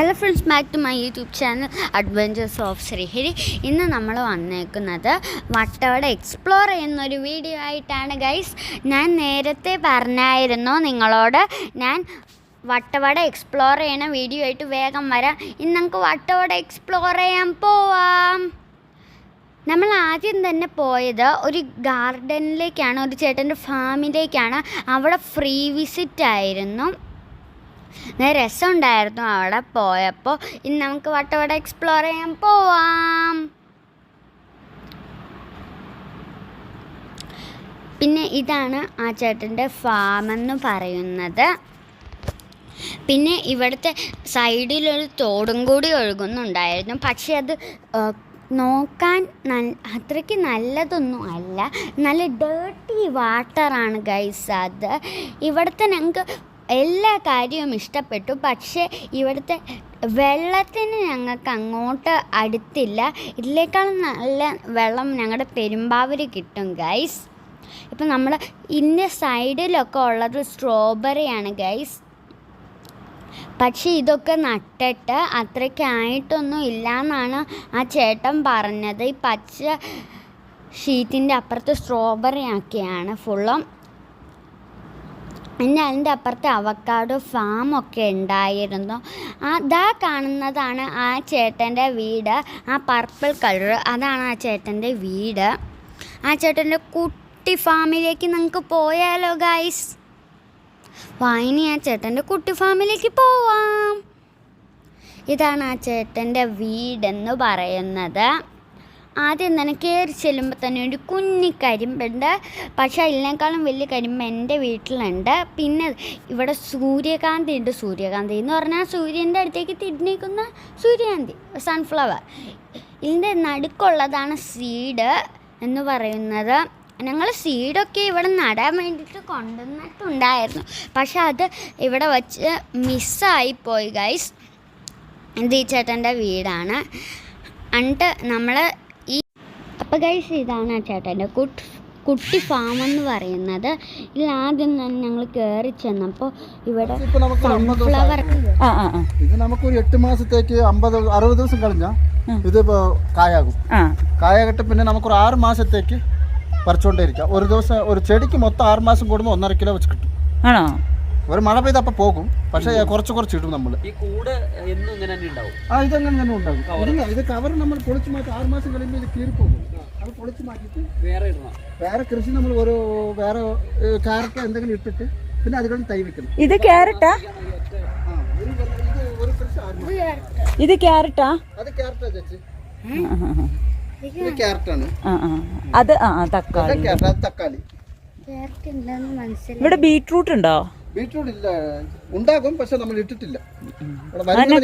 Hello friends back to my YouTube channel adventures of Sreehari ഇന്ന് നമ്മൾ വന്നേക്കുന്നത് Vattavada explore ചെയ്യുന്നൊരു വീഡിയോ ആയിട്ടാണ് ഗൈസ് ഞാൻ നേരത്തെ പറഞ്ഞായിരുന്നു നിങ്ങളോട് ഞാൻ വട്ടവട എക്സ്പ്ലോർ ചെയ്യണ വീഡിയോ ആയിട്ട് വേഗം വരാം. ഇന്ന് നമുക്ക് വട്ടവട എക്സ്പ്ലോർ ചെയ്യാൻ പോവാം. നമ്മൾ ആദ്യം തന്നെ പോയത് ഒരു ഗാർഡനിലേക്കാണ് ഒരു ചേട്ടന്റെ ഫാമിലേക്കാണ് അവിടെ ഫ്രീ വിസിറ്റ് ആയിരുന്നു. രസമുണ്ടായിരുന്നു അവിടെ പോയപ്പോൾ. ഇനി നമുക്ക് വട്ടവട എക്സ്പ്ലോർ ചെയ്യാൻ പോവാം. പിന്നെ ഇതാണ് ആ ചേട്ടന്റെ ഫാം എന്ന് പറയുന്നത്. പിന്നെ ഇവിടുത്തെ സൈഡിലൊരു തോടും കൂടി ഒഴുകുന്നുണ്ടായിരുന്നു. പക്ഷെ അത് നോക്കാൻ അത്രയ്ക്ക് നല്ലതൊന്നും അല്ല. നല്ല ഡേർട്ടി വാട്ടറാണ് ഗൈസ് അത്. ഇവിടുത്തെ ഞങ്ങൾക്ക് എല്ലാ കാര്യവും ഇഷ്ടപ്പെട്ടു. പക്ഷേ ഇവിടുത്തെ വെള്ളത്തിന് ഞങ്ങൾക്ക് അങ്ങോട്ട് അടുത്തില്ല. ഇതിലേക്കാളും നല്ല വെള്ളം ഞങ്ങളുടെ പെരുമ്പാവൂർ കിട്ടും ഗൈസ് ഇപ്പം നമ്മൾ ഇന്ന സൈഡിലൊക്കെ ഉള്ളത് സ്ട്രോബെറിയാണ് ഗൈസ് പക്ഷേ ഇതൊക്കെ നട്ടിട്ട് അത്രയ്ക്കായിട്ടൊന്നും ഇല്ലയെന്നാണ് ആ ചേട്ടൻ പറഞ്ഞത്. ഈ പച്ച ഷീറ്റിന്റെ അപ്പുറത്ത് സ്ട്രോബെറി ആക്കിയാണ്. ഫുള്ളും പിന്നെ അതിന്റെ അപ്പുറത്ത് അവക്കാടോ ഫാമൊക്കെ ഉണ്ടായിരുന്നു. അതാ കാണുന്നതാണ് ആ ചേട്ടന്റെ വീട്. ആ പർപ്പിൾ കളർ അതാണ് ആ ചേട്ടന്റെ വീട്. ആ ചേട്ടന്റെ കുട്ടി ഫാമിലേക്ക് നിങ്ങൾക്ക് പോയാലോ ഗൈസ് വായിനി ആ ചേട്ടന്റെ കുട്ടി ഫാമിലേക്ക് പോവാം. ഇതാണ് ആ ചേട്ടന്റെ വീടെന്ന് പറയുന്നത്. ആദ്യം തന്നെ കയറി ചെല്ലുമ്പോൾ തന്നെ ഒരു കുഞ്ഞി കരിമ്പുണ്ട്. പക്ഷേ അതിനേക്കാളും വലിയ കരിമ്പ് എന്റെ വീട്ടിലുണ്ട്. പിന്നെ ഇവിടെ സൂര്യകാന്തി ഉണ്ട്. സൂര്യകാന്തി എന്ന് പറഞ്ഞാൽ സൂര്യന്റെ അടുത്തേക്ക് തിരിഞ്ഞിരിക്കുന്ന സൂര്യകാന്തി സൺഫ്ലവർ ഇതിന്റെ നടുക്കുള്ളതാണ് സീഡ് എന്ന് പറയുന്നത്. ഞങ്ങൾ സീഡൊക്കെ ഇവിടെ നടാൻ വേണ്ടിയിട്ട് കൊണ്ടുവന്നിട്ടുണ്ടായിരുന്നു. പക്ഷെ അത് ഇവിടെ വച്ച് മിസ്സായി പോയി ഗൈസ് ഇത് ചേട്ടന്റെ വീടാണ്. എന്നിട്ട് നമ്മൾ അപ്പോൾ ഗൈസ് ഇതാണ് ആ ചേട്ടന്റെ കുട്ടി കുട്ടി ഫാം എന്ന് പറയുന്നത്. ഇതിൽ ആദ്യം തന്നെ ഞങ്ങൾ കയറി ചെന്നപ്പോൾ ഇവിടെ ഇപ്പൊ നമുക്ക് ഒരു സൺഫ്ലവർ ആ ആ ആ. ഇത് നമുക്കൊരു എട്ട് മാസത്തേക്ക് അമ്പത് അറുപത് ദിവസം കഴിഞ്ഞാൽ ഇത് ഇപ്പൊ കായാകും. ആ. കായാകട്ടെ പിന്നെ നമുക്കൊരു ആറ് മാസത്തേക്ക് പറിച്ചുകൊണ്ടേയിരിക്കാം. ഒരു ദിവസം ഒരു ചെടിക്ക് മൊത്തം ആറ് മാസം കൂടുമ്പോൾ ഒന്നര കിലോ വെച്ച് കിട്ടും. ആണോ? ഒരു മഴ പെയ്ത് അപ്പൊ പോകും. പക്ഷേ കുറച്ച് കുറച്ച് ഇടും നമ്മൾ ഈ കൂട് എന്നും ഇങ്ങനെ തന്നെ ഉണ്ടാവും. ആ ഇതങ്ങനെ തന്നെ ഉണ്ടാകും ഇല്ല ഇത് കവർ നമ്മൾ പൊളിച്ച് മാറ്റി ആറ് മാസം കഴിയുമ്പോൾ ഇത് കീറിപ്പോകും. അത് പൊളിച്ച് മാറ്റിയിട്ട് വേറെ ഇടണം. വേറെ കൃഷി നമ്മൾ ഒരു വേറെ ക്യാരറ്റ് എന്തെങ്കിലും ഇട്ടിട്ട് പിന്നെ അതുകൊണ്ട് തൈ വെക്കണം. ഇത് ക്യാരറ്റാ? ആ ഒരു ഇത് ക്യാരറ്റാ. അത് ക്യാരറ്റാ ചേച്ചി. അത് ആ തക്കാളി. തക്കാളി. ഇവിടെ ബീട്രൂട്ട് ഉണ്ടോ? ബീട്രൂട്ട് ഇല്ല. ഉണ്ടാകും പക്ഷെ നമ്മൾ ഇട്ടിട്ടില്ല.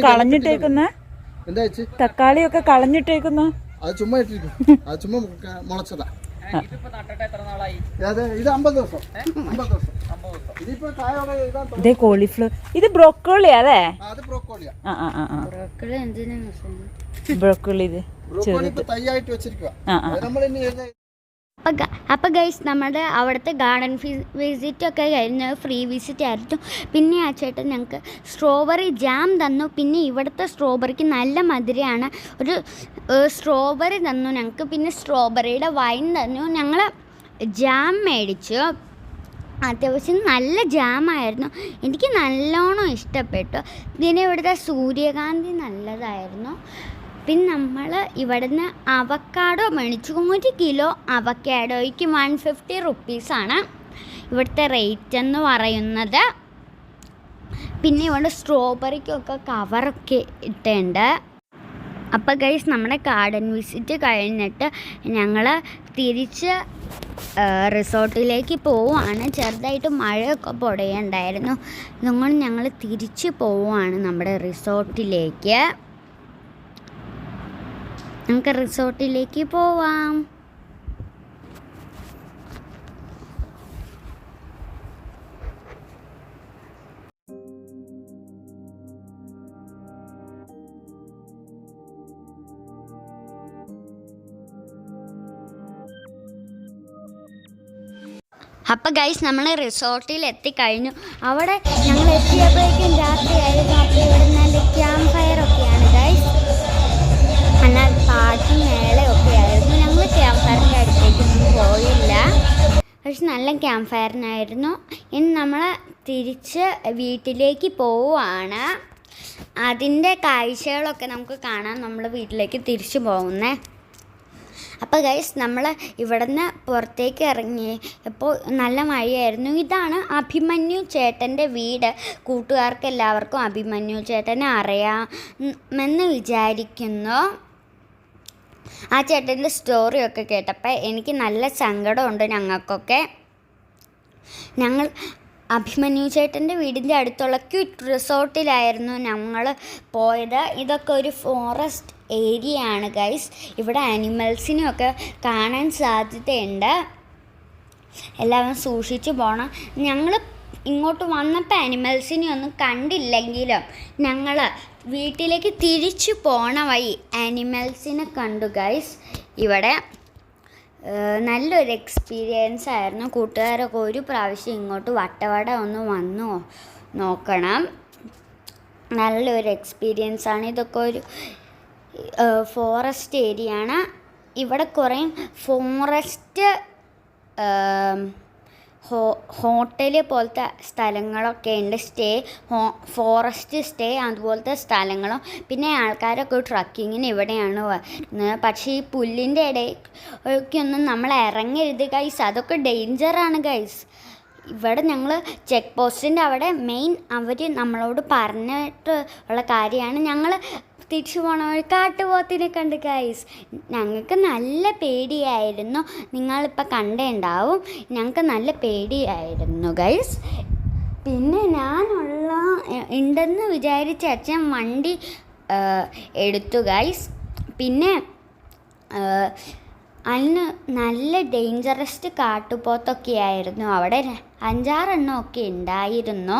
കളഞ്ഞിട്ടേക്കുന്ന? തക്കാളിയൊക്കെ കളഞ്ഞിട്ടേക്കുന്ന? അത് ചുമ്മാ ഇട്ടിരിക്കും. അത് ചുമ്മാ മുളച്ചതാ. ഇത് അമ്പത് ദിവസം. അമ്പത് ദിവസം. ഇതിപ്പോ കായോടെ ഇതാ കോളിഫ്ലവർ ഇത് ബ്രോക്കോളി അല്ലേ? അത് ബ്രോക്കോളിയാ ആ ആ ആ ബ്രോക്കളി ബ്രോക്കോളി ഇത്. തൈയായിട്ട് വെച്ചിരിക്കുക നമ്മൾ ഇനി അപ്പം അപ്പം ഗൈസ് നമ്മുടെ അവിടുത്തെ ഗാർഡൻ വിസിറ്റ് ഒക്കെ കഴിഞ്ഞ് ഫ്രീ വിസിറ്റ് ആയിരുന്നു. പിന്നെ ആ ചേട്ടൻ ഞങ്ങൾക്ക് സ്ട്രോബെറി ജാം തന്നു. പിന്നെ ഇവിടുത്തെ സ്ട്രോബെറിക്ക് നല്ല മധുരയാണ് ഒരു സ്ട്രോബെറി തന്നു. ഞങ്ങൾക്ക് പിന്നെ സ്ട്രോബെറിയുടെ വൈൻ തന്നു. ഞങ്ങൾ ജാം മേടിച്ചു. അത്യാവശ്യം നല്ല ജാമായിരുന്നു എനിക്ക് നല്ലോണം ഇഷ്ടപ്പെട്ടു. പിന്നെ ഇവിടുത്തെ സൂര്യകാന്തി നല്ലതായിരുന്നു. പിന്നെ നമ്മൾ ഇവിടുന്ന് അവക്കാഡോ മേടിച്ചു. ഒരു കിലോ അവക്കാഡോയ്ക്ക് വൺ ഫിഫ്റ്റി റുപ്പീസാണ് ഇവിടുത്തെ റേറ്റ് എന്ന് പറയുന്നത്. പിന്നെ ഇവിടെ സ്ട്രോബെറിക്കൊക്കെ കവറൊക്കെ ഇട്ടുണ്ട് അപ്പോൾ ഗൈസ് നമ്മുടെ ഗാർഡൻ വിസിറ്റ് കഴിഞ്ഞിട്ട് ഞങ്ങൾ തിരിച്ച് റിസോർട്ടിലേക്ക് പോവുകയാണ്. ചെറുതായിട്ട് മഴയൊക്കെ പൊടയുണ്ടായിരുന്നു. അതുകൊണ്ട് ഞങ്ങൾ തിരിച്ച് പോവുകയാണ് നമ്മുടെ റിസോർട്ടിലേക്ക്. നമുക്ക് റിസോർട്ടിലേക്ക് പോവാം. അപ്പം ഗൈസ് നമ്മൾ റിസോർട്ടിൽ എത്തിക്കഴിഞ്ഞു അവിടെ ഞങ്ങൾ എത്തിയപ്പോഴേക്കും രാത്രിയായിരുന്നു പക്ഷെ നല്ല ക്യാമ്പ് ഫയറിനായിരുന്നു. ഇനി നമ്മൾ തിരിച്ച് വീട്ടിലേക്ക് പോവുകയാണ് അതിന്റെ കാഴ്ചകളൊക്കെ നമുക്ക് കാണാൻ നമ്മൾ വീട്ടിലേക്ക് തിരിച്ചു പോകുന്നേ. അപ്പോൾ ഗൈസ് നമ്മൾ ഇവിടുന്ന് പുറത്തേക്ക് ഇറങ്ങി. ഇപ്പോൾ നല്ല മഴയായിരുന്നു. ഇതാണ് അഭിമന്യു ചേട്ടന്റെ വീട്. കൂട്ടുകാർക്ക് എല്ലാവർക്കും അഭിമന്യു ചേട്ടനെ അറിയാമെന്ന് വിചാരിക്കുന്നു. ആ ചേട്ടന്റെ സ്റ്റോറിയൊക്കെ കേട്ടപ്പോൾ എനിക്ക് നല്ല സങ്കടമുണ്ട് ഞങ്ങൾക്കൊക്കെ. ഞങ്ങൾ അഭിമന്യു ചേട്ടന്റെ വീടിന്റെ അടുത്തുള്ള ക്യൂട്ട് റിസോർട്ടിലായിരുന്നു ഞങ്ങൾ പോയത്. ഇതൊക്കെ ഒരു ഫോറസ്റ്റ് ഏരിയ ആണ് ഗൈസ് ഇവിടെ ആനിമൽസിനെയൊക്കെ കാണാൻ സാധ്യതയുണ്ട്. എല്ലാവരും സൂക്ഷിച്ചു പോകണം ഞങ്ങൾ ഇങ്ങോട്ട് വന്നപ്പോൾ ആനിമൽസിനെ ഒന്നും കണ്ടില്ലെങ്കിലും ഞങ്ങൾ വീട്ടിലേക്ക് തിരിച്ചു പോണ വഴി ആനിമൽസിനെ കണ്ടു ഗൈസ് ഇവിടെ നല്ലൊരു എക്സ്പീരിയൻസ് ആയിരുന്നു. കൂട്ടുകാരൊക്കെ ഒരു പ്രാവശ്യം ഇങ്ങോട്ട് വട്ടവട ഒന്ന് വന്നു നോക്കണം. നല്ലൊരു എക്സ്പീരിയൻസ് ആണ്. ഇതൊക്കെ ഒരു ഫോറസ്റ്റ് ഏരിയ ആണ്. ഇവിടെ കുറേ ഫോറസ്റ്റ് ഹോ ഹോട്ടൽ പോലത്തെ സ്ഥലങ്ങളൊക്കെ ഉണ്ട് സ്റ്റേ ഹോ ഫോറസ്റ്റ് സ്റ്റേ അതുപോലത്തെ സ്ഥലങ്ങളും. പിന്നെ ആൾക്കാരൊക്കെ ട്രക്കിങ്ങിന് ഇവിടെയാണ് വരുന്നത് പക്ഷേ ഈ പുല്ലിന്റെ ഇടയ്ക്കൊന്നും നമ്മൾ ഇറങ്ങരുത് ഗൈസ് അതൊക്കെ ഡേഞ്ചറാണ് ഗൈസ് ഇവിടെ ഞങ്ങൾ ചെക്ക് പോസ്റ്റിന്റെ അവിടെ മെയിൻ അവർ നമ്മളോട് പറഞ്ഞിട്ട് ഉള്ള കാര്യമാണ്. ഞങ്ങൾ തിരിച്ചു പോണ കാട്ടുപോത്തിനെ കണ്ട് ഗൈസ് ഞങ്ങൾക്ക് നല്ല പേടിയായിരുന്നു. നിങ്ങളിപ്പോൾ കണ്ടേണ്ടാവും. ഞങ്ങൾക്ക് നല്ല പേടിയായിരുന്നു ഗൈസ് പിന്നെ ഞാനുള്ള ഉണ്ടെന്ന് വിചാരിച്ച അച്ഛൻ വണ്ടി എടുത്തു ഗൈസ് പിന്നെ അതിന് നല്ല ഡേഞ്ചറസ്റ്റ് കാട്ടുപോത്തൊക്കെ ആയിരുന്നു അവിടെ അഞ്ചാറെണ്ണം ഒക്കെ ഉണ്ടായിരുന്നു.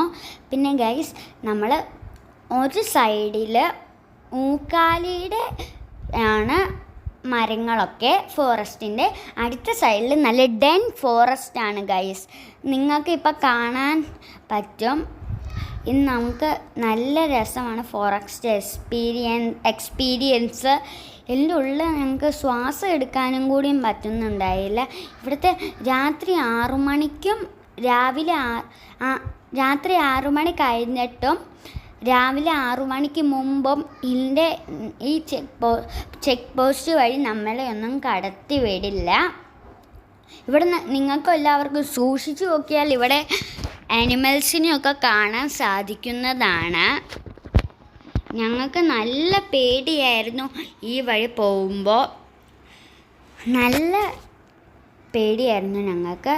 പിന്നെ ഗൈസ് നമ്മൾ ഒരു സൈഡിൽ ഊക്കാലിയുടെ ആണ് മരങ്ങളൊക്കെ ഫോറസ്റ്റിന്റെ അടുത്ത സൈഡിൽ നല്ല ഡെൻ ഫോറസ്റ്റ് ആണ് ഗൈസ് നിങ്ങൾക്ക് ഇപ്പോൾ കാണാൻ പറ്റും. ഇന്ന് നമുക്ക് നല്ല രസമാണ് ഫോറസ്റ്റ് എക്സ്പീരിയൻ എക്സ്പീരിയൻസ് എന്റെ ഉള്ള ഞങ്ങൾക്ക് ശ്വാസം എടുക്കാനും കൂടിയും പറ്റുന്നുണ്ടായില്ല. ഇവിടുത്തെ രാത്രി ആറു മണിക്കും രാവിലെ രാത്രി ആറു മണി കഴിഞ്ഞിട്ടും രാവിലെ ആറു മണിക്ക് മുമ്പും ഇതിന്റെ ഈ ചെക്ക് പോ ചെക്ക് പോസ്റ്റ് വഴി നമ്മളെ ഒന്നും കടത്തി വിടില്ല. ഇവിടെ നിങ്ങൾക്കും എല്ലാവർക്കും സൂക്ഷിച്ചു നോക്കിയാൽ ഇവിടെ ആനിമൽസിനെയൊക്കെ കാണാൻ സാധിക്കുന്നതാണ്. ഞങ്ങൾക്ക് നല്ല പേടിയായിരുന്നു ഈ വഴി പോകുമ്പോൾ. നല്ല പേടിയായിരുന്നു ഞങ്ങൾക്ക്.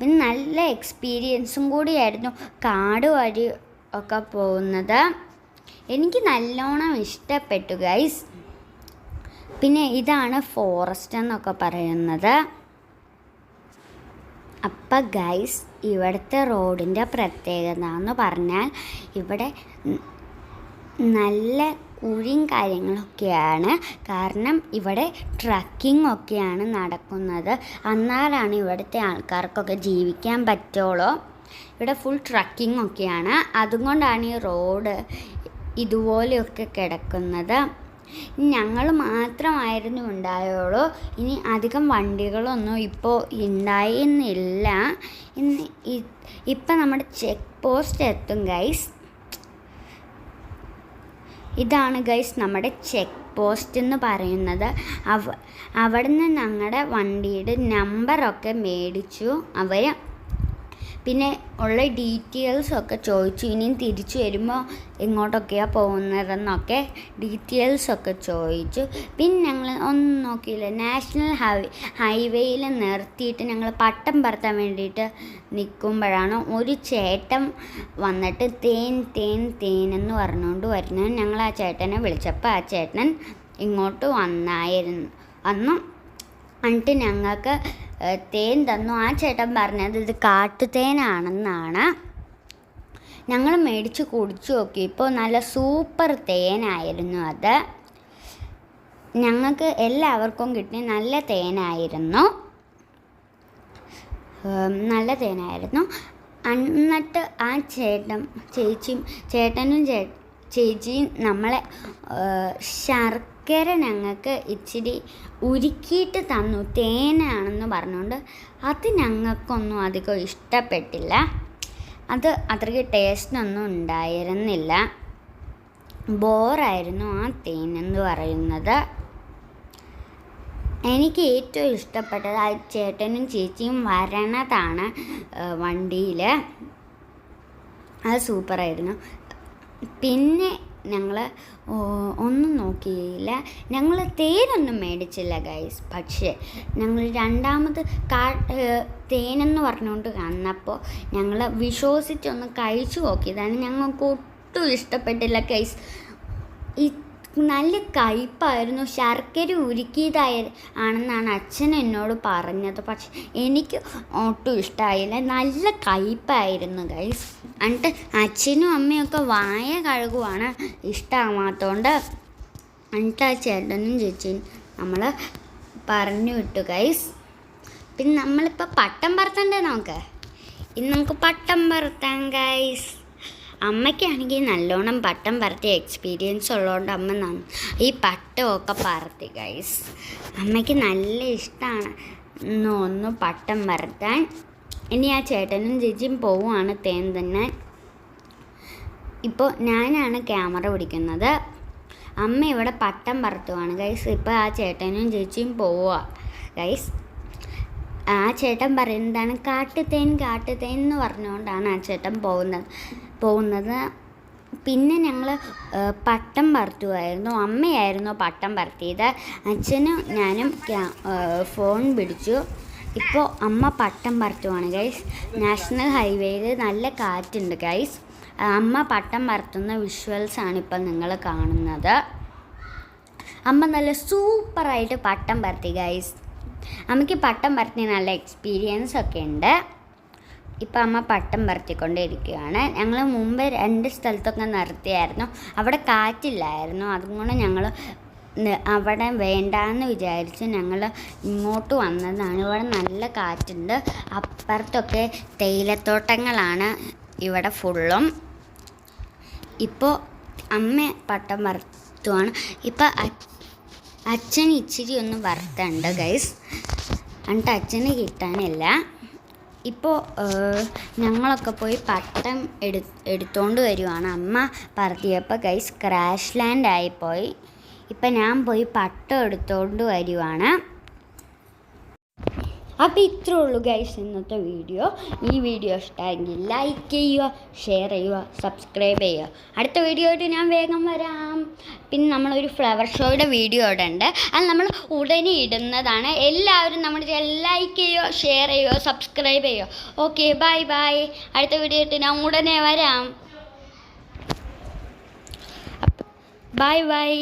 പിന്നെ നല്ല എക്സ്പീരിയൻസും കൂടിയായിരുന്നു കാട് വഴി ഒക്കെ പോകുന്നത്. എനിക്ക് നല്ലോണം ഇഷ്ടപ്പെട്ടു ഗൈസ് പിന്നെ ഇതാണ് ഫോറസ്റ്റ് എന്നൊക്കെ പറയുന്നത്. അപ്പം ഗൈസ് ഇവിടുത്തെ റോഡിന്റെ പ്രത്യേകത എന്ന് പറഞ്ഞാൽ ഇവിടെ നല്ല കുഴിയും കാര്യങ്ങളൊക്കെയാണ്. കാരണം ഇവിടെ ട്രക്കിംഗ് ഒക്കെയാണ് നടക്കുന്നത്. അന്നാലാണ് ഇവിടുത്തെ ആൾക്കാർക്കൊക്കെ ജീവിക്കാൻ പറ്റുള്ളൂ. ഇവിടെ ഫുൾ ട്രക്കിംഗ് ഒക്കെയാണ്. അതുകൊണ്ടാണ് ഈ റോഡ് ഇതുപോലെയൊക്കെ കിടക്കുന്നത്. ഞങ്ങൾ മാത്രമായിരുന്നു ഉണ്ടായുള്ളൂ. ഇനി അധികം വണ്ടികളൊന്നും ഇപ്പോൾ ഉണ്ടായിരുന്നില്ല. ഇന്ന് ഇപ്പം നമ്മുടെ ചെക്ക് പോസ്റ്റ് എത്തും ഗൈസ് ഇതാണ് ഗൈസ് നമ്മുടെ ചെക്ക് പോസ്റ്റ് എന്ന് പറയുന്നത്. അവ അവിടുന്ന് ഞങ്ങളുടെ വണ്ടിയുടെ നമ്പറൊക്കെ മേടിച്ചു. അവർ പിന്നെ ഉള്ള ഡീറ്റെയിൽസൊക്കെ ചോദിച്ചു. ഇനിയും തിരിച്ചു വരുമ്പോൾ എങ്ങോട്ടൊക്കെയാണ് പോകുന്നതെന്നൊക്കെ ഡീറ്റെയിൽസൊക്കെ ചോദിച്ചു. പിന്നെ ഞങ്ങൾ ഒന്നും നോക്കിയില്ല. നാഷണൽ ഹൈവേ ഹൈവേയിൽ നിർത്തിയിട്ട് ഞങ്ങൾ പട്ടം പറത്താൻ വേണ്ടിയിട്ട് നിൽക്കുമ്പോഴാണ് ഒരു ചേട്ടൻ വന്നിട്ട് തേൻ തേൻ തേൻ എന്ന് പറഞ്ഞുകൊണ്ട് വരുന്നത്. ഞങ്ങൾ ആ ചേട്ടനെ വിളിച്ചപ്പോൾ ആ ചേട്ടൻ ഇങ്ങോട്ട് വന്നായിരുന്നു. അന്ന് എന്നിട്ട് ഞങ്ങൾക്ക് തേൻ തന്നു. ആ ചേട്ടൻ പറഞ്ഞത് ഇത് കാട്ടുതേനാണെന്നാണ്. ഞങ്ങൾ മേടിച്ച് കുടിച്ചു നോക്കി. ഇപ്പോൾ നല്ല സൂപ്പർ തേനായിരുന്നു അത്. ഞങ്ങൾക്ക് എല്ലാവർക്കും കിട്ടിയ നല്ല തേനായിരുന്നു. നല്ല തേനായിരുന്നു. എന്നിട്ട് ആ ചേട്ടൻ ചേച്ചിയും ചേട്ടനും ചേച്ചിയും നമ്മളെ ആ, ശർക്കര ഞങ്ങൾക്ക് ഇച്ചിരി ഉരുക്കിയിട്ട് തന്നു. തേനാണെന്ന് പറഞ്ഞുകൊണ്ട് അത് ഞങ്ങൾക്കൊന്നും അധികം ഇഷ്ടപ്പെട്ടില്ല. അത് അത്രയ്ക്ക് ടേസ്റ്റൊന്നും ഉണ്ടായിരുന്നില്ല. ബോറായിരുന്നു ആ തേൻ എന്ന് പറയുന്നത്. എനിക്ക് ഏറ്റവും ഇഷ്ടപ്പെട്ടത് ആ ചേട്ടനും ചേച്ചിയും വരണതാണ് വണ്ടിയിൽ അത് സൂപ്പറായിരുന്നു. പിന്നെ ഞങ്ങൾ ഒന്നും നോക്കിയില്ല. ഞങ്ങൾ തേനൊന്നും മേടിച്ചില്ല ഗൈസ് പക്ഷേ ഞങ്ങൾ രണ്ടാമത് കാ തേനെന്ന് പറഞ്ഞുകൊണ്ട് വന്നപ്പോൾ ഞങ്ങൾ വിശ്വസിച്ചൊന്ന് കഴിച്ചു നോക്കിയതാണ് ഞങ്ങൾക്ക് ഒട്ടും ഇഷ്ടപ്പെട്ടില്ല ഗൈസ് ഈ നല്ല കയ്പായിരുന്നു. ശർക്കര ഉരുക്കിയതായ ആണെന്നാണ് അച്ഛൻ എന്നോട് പറഞ്ഞത്. പക്ഷെ എനിക്ക് ഒട്ടും ഇഷ്ടമായില്ല നല്ല കയ്പായിരുന്നു ഗൈസ് എന്നിട്ട് അച്ഛനും അമ്മയൊക്കെ വായ കഴുകുവാണ് ഇഷ്ടമാകാത്തതുകൊണ്ട് എന്നിട്ട് ആ ചേട്ടനും ചേച്ചിയും നമ്മൾ പറഞ്ഞു വിട്ടു ഗൈസ് പിന്നെ നമ്മളിപ്പോൾ പട്ടം പറത്തണ്ടേ നമുക്ക്? ഇന്ന് നമുക്ക് പട്ടം പറത്താം ഗൈസ് അമ്മയ്ക്കാണെങ്കിൽ നല്ലോണം പട്ടം പറത്തിയ എക്സ്പീരിയൻസ് ഉള്ളതുകൊണ്ട് അമ്മ നന്ന ഈ പട്ടമൊക്കെ പറത്തി ഗൈസ് അമ്മയ്ക്ക് നല്ല ഇഷ്ടമാണ് ഒന്ന് പട്ടം പറത്താൻ ഇനി ആ ചേട്ടനും ചേച്ചിയും പോവുകയാണ് തേൻ തന്നെ ഇപ്പോൾ ഞാനാണ് ക്യാമറ പിടിക്കുന്നത്. അമ്മ ഇവിടെ പട്ടം പറത്തുവാണ് ഗൈസ് ഇപ്പോൾ ആ ചേട്ടനും ചേച്ചിയും പോവുക ഗൈസ് ആ ചേട്ടൻ പറയുന്നതാണ് കാട്ടുതേൻ കാട്ടുതേൻ എന്ന് പറഞ്ഞുകൊണ്ടാണ് ആ ചേട്ടൻ പോകുന്നത്. പോകുന്നത്. പിന്നെ ഞങ്ങൾ പട്ടം പറത്തുമായിരുന്നു അമ്മയായിരുന്നു പട്ടം പറത്തിയത്. അച്ഛനും ഞാനും ഫോൺ പിടിച്ചു. ഇപ്പോൾ അമ്മ പട്ടം പറത്തുവാണ് ഗൈസ് നാഷണൽ ഹൈവേയിൽ നല്ല കാറ്റുണ്ട് ഗൈസ് അമ്മ പട്ടം പറത്തുന്ന വിഷ്വൽസാണ് ആണ് ഇപ്പോൾ നിങ്ങൾ കാണുന്നത്. അമ്മ നല്ല സൂപ്പറായിട്ട് പട്ടം പറത്തി ഗൈസ് അമ്മയ്ക്ക് പട്ടം പറത്തി നല്ല എക്സ്പീരിയൻസ് ഒക്കെ ഉണ്ട്. ഇപ്പം അമ്മ പട്ടം പറത്തിക്കൊണ്ടിരിക്കുകയാണ്. ഞങ്ങൾ മുമ്പ് രണ്ട് സ്ഥലത്തൊക്കെ നിർത്തിയായിരുന്നു. അവിടെ കാറ്റില്ലായിരുന്നു. അതുകൊണ്ട് ഞങ്ങൾ അവിടെ വേണ്ടാന്ന് വിചാരിച്ച് ഞങ്ങൾ ഇങ്ങോട്ട് വന്നതാണ്. ഇവിടെ നല്ല കാറ്റുണ്ട്. അപ്പുറത്തൊക്കെ തേയിലത്തോട്ടങ്ങളാണ് ഇവിടെ ഫുള്ളും. ഇപ്പോൾ അമ്മ പട്ടം വറുത്തുവാണ് ഇപ്പം അച്ഛൻ ഇച്ചിരി ഒന്ന് വറുത്തുണ്ട് ഗൈസ് എന്നിട്ട് അച്ഛന് കിട്ടാനില്ല. ഇപ്പോൾ ഞങ്ങളൊക്കെ പോയി പട്ടം എടു എടുത്തോണ്ട് വരുവാണ്. അമ്മ പറത്തിയപ്പോൾ ഗൈസ് ക്രാഷ് ലാൻഡ് ആയിപ്പോയി ഇപ്പം ഞാൻ പോയി പട്ടം എടുത്തോണ്ട് വരുവാണ്. അപ്പോൾ ഇത്രേ ഉള്ളൂ ഗൈസ് ഇന്നത്തെ വീഡിയോ ഈ വീഡിയോ ഇഷ്ടമായെങ്കിൽ ലൈക്ക് ചെയ്യുക ഷെയർ ചെയ്യുക സബ്സ്ക്രൈബ് ചെയ്യുക. അടുത്ത വീഡിയോ ആയിട്ട് ഞാൻ വേഗം വരാം. പിന്നെ നമ്മളൊരു ഫ്ലവർ ഷോയുടെ വീഡിയോ ഇവിടെ ഉണ്ട്. അത് നമ്മൾ ഉടനെ ഇടുന്നതാണ്. എല്ലാവരും നമ്മൾ ലൈക്ക് ചെയ്യുക ഷെയർ ചെയ്യുക സബ്സ്ക്രൈബ് ചെയ്യുക. ഓക്കെ ബൈ ബൈ അടുത്ത വീഡിയോ ആയിട്ട് ഞാൻ ഉടനെ വരാം. Bye bye